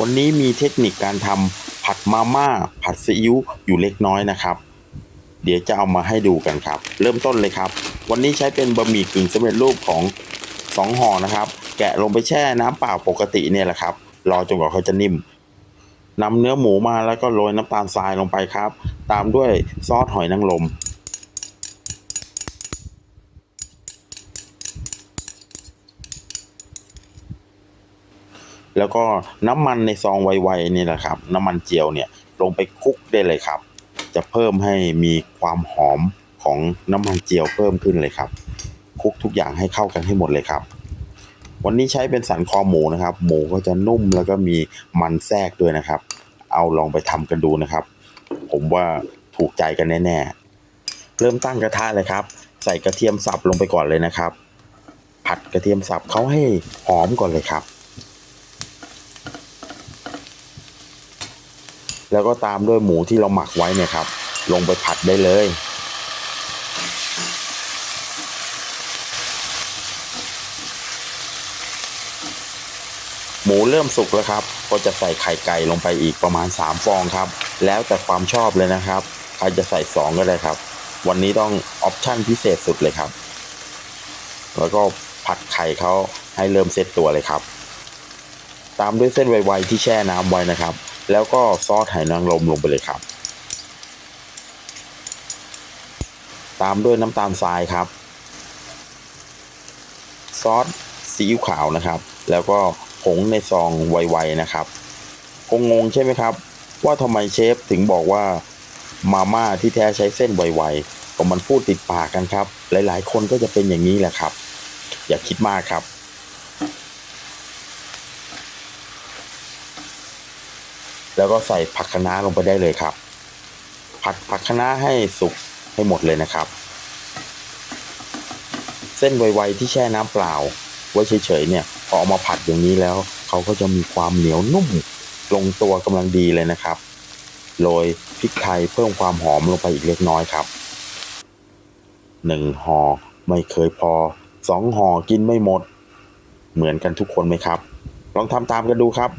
วันนี้มีเทคนิคการทำผัดมาม่าผัดซีอิ๊วอยู่เล็กน้อยนะครับ เดี๋ยวจะเอามาให้ดูกันครับ เริ่มต้นเลยครับ วันนี้ใช้เป็นบะหมี่กึ่งสำเร็จรูปของสองห่อนะครับ แกะลงไปแช่น้ำเปล่าปกติเนี่ยแหละครับ รอจนกว่าเขาจะนิ่มนำเนื้อหมูมาแล้วก็โรยน้ำตาลทรายลงไปครับ ตามด้วยซอสหอยนางรม แล้วก็น้ำมันในซองไวๆนี่แหละครับ น้ำมันเจียวเนี่ยลงไปคลุกได้เลยครับ จะเพิ่มให้มีความหอมของน้ำมันเจียวเพิ่มขึ้นเลยครับคลุกทุกอย่างให้เข้ากันให้หมดเลยครับ วันนี้ใช้เป็นสันคอหมูนะครับ หมูก็จะนุ่มแล้วก็มีมันแทรกด้วยนะครับ เอาลองไปทำกันดูนะครับ ผมว่าถูกใจกันแน่ๆ เริ่มตั้งกระทะเลยครับ ใส่กระเทียมสับลงไปก่อนเลยนะครับ ผัดกระเทียมสับเขาให้หอมก่อนเลยครับ แล้วก็ตามด้วยหมูที่เราหมักไว้เนี่ยครับ ลงไปผัดได้เลย หมูเริ่มสุกแล้วครับ ก็จะใส่ไข่ไก่ลงไปอีกประมาณ 3 ฟองครับ แล้วแต่ความชอบเลยนะครับ ใครจะใส่ 2 ก็ได้ครับ วันนี้ต้องออปชั่นพิเศษสุดเลยครับ แล้วก็ผัดไข่เขาให้เริ่มเซตตัวเลยครับ ตามด้วยเส้นไวๆที่แช่น้ำไว้นะครับ แล้วก็ซอสไหนางรมลงไปเลยครับ ตามด้วยน้ำตาลทรายครับ ซอสซีอิ๊วขาวนะครับ แล้วก็ผงในซองไวๆนะครับ คงงงใช่ไหมครับ ว่าทำไมเชฟถึงบอกว่ามาม่าที่แท้ใช้เส้นไวๆก็มันพูดติดปากกันครับ หลายๆ คนก็จะเป็นอย่างนี้แหละครับ อย่าคิดมากครับ แล้วก็ใส่ผักคะน้าลงไปได้เลยครับ ผัดผักคะน้าให้สุกให้หมดเลยนะครับ เส้นไวๆที่แช่น้ำเปล่าไว้เฉยๆเนี่ยพอเอามาผัดอย่างนี้แล้วเขาก็จะมีความเหนียวนุ่มลงตัวกำลังดีเลยนะครับโรยพริกไทยเพิ่มความหอมลงไปอีกเล็กน้อยครับหนึ่งห่อไม่เคยพอสองห่อกินไม่หมด เหมือนกันทุกคนไหมครับ ลองทำตามกันดูครับ